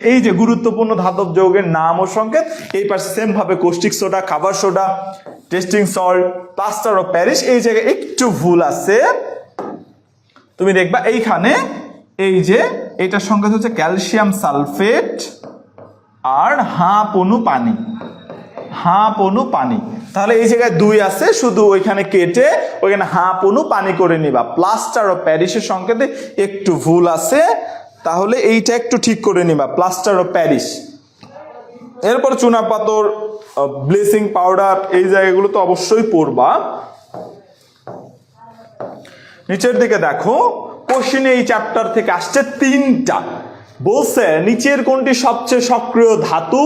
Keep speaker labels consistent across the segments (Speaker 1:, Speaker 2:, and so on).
Speaker 1: এই যে গুরুত্বপূর্ণ ধাতব যৌগের নাম ও সংকেত, এই পাশে সেম ভাবে কোস্টিক সোডা খাবার soda testing salt plaster of Paris এই জায়গায় একটু ভুল আছে। তুমি দেখবা এইখানে, এই যে এটার সংকেত হচ্ছে ক্যালসিয়াম সালফেট আর হাঁপ অনু পানি। হাঁপ অনু পানি। তাহলে এই জায়গায় দুই আছে, শুধু ওইখানে কেটে ওইখানে হাঁপ অনু পানি করে নিবা। প্লাস্টার ও প্যারিসের সংকেতে একটু ভুল আছে। তাহলে এইটা একটু ঠিক করে নিবা প্লাস্টার অফ প্যারিস এরপর চুনা পাথর ব্লিচিং পাউডার এই জায়গাগুলো তো অবশ্যই পড়বা নিচের দিকে দেখো, কোশ্চিনে এই চ্যাপ্টার থেকে আসছে তিনটা। বলছে, নিচের কোনটি সবচেয়ে সক্রিয় ধাতু?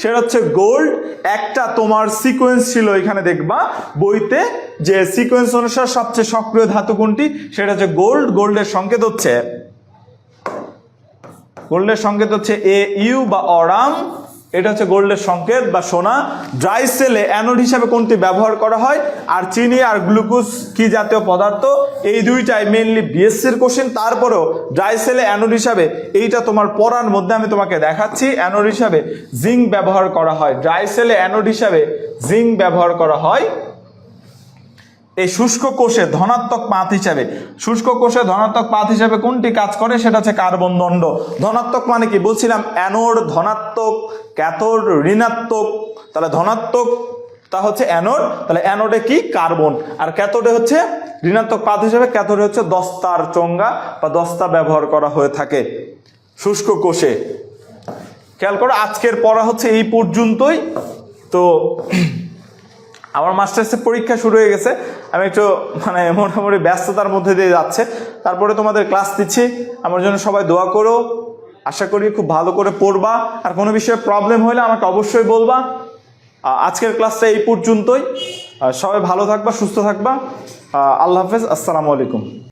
Speaker 1: সেটা হচ্ছে গোল্ড একটা তোমার সিকোয়েন্স ছিল, এখানে দেখবা, বইতে যে সিকোয়েন্স অনুসার সবচেয়ে সক্রিয় ধাতু কোনটি? সেটা হচ্ছে গোল্ড গোল্ডের সংকেত হচ্ছে গোল্ডের সংকেত হচ্ছে এ ইউ বা অরাম। এটা হচ্ছে গোল্ডের সংকেত বা সোনা। ড্রাই সেলে অ্যানোড হিসাবে কোনটি ব্যবহার করা হয়? আর চিনি আর গ্লুকোজ কি জাতীয় পদার্থ? এই দুইটাই মেনলি বিএসসির কোশ্চেন তারপরেও ড্রাই সেলে অ্যানোড হিসাবে এইটা তোমার পড়ার মধ্যে আমি তোমাকে দেখাচ্ছি। অ্যানোড হিসাবে জিঙ্ক ব্যবহার করা হয়। ড্রাই সেলে অ্যানোড হিসাবে জিঙ্ক ব্যবহার করা হয়। এই শুষ্ক কোষে ধনাত্মক পাত হিসাবে, শুষ্ক কোষে ধনাত্মক পাত হিসাবে কোনটি কাজ করে? সেটা হচ্ছে কার্বন দণ্ড। ধনাত্মক মানে কি? বলছিলাম অ্যানোড, ধনাত্মক, ক্যাথোড, ঋণাত্মক। তাহলে ধনাত্মক, তা হচ্ছে অ্যানোড, তাহলে অ্যানোডে কি? কার্বন। আর ক্যাথোডে হচ্ছে ঋণাত্মক পাত হিসাবে, ক্যাথোডে হচ্ছে দস্তার চঙ্গা বা দস্তা ব্যবহার করা হয়ে থাকে শুষ্ক কোষে। খেয়াল করো, আজকের পড়া হচ্ছে এই পর্যন্তই। তো আমার মাস্টার্সের পরীক্ষা শুরু হয়ে গেছে। আমি একটু মানে মোটামুটি ব্যস্ততার মধ্যে দিয়ে যাচ্ছে। তারপরে তোমাদের ক্লাস দিচ্ছি। আমার জন্য সবাই দোয়া করো। আশা করি খুব ভালো করে পড়বা। আর কোনো বিষয়ে প্রবলেম হলে আমাকে অবশ্যই বলবা। আজকের ক্লাসটা এই পর্যন্তই। সবাই ভালো থাকবা, সুস্থ থাকবা। আল্লাহ হাফেজ। আসসালামু আলাইকুম।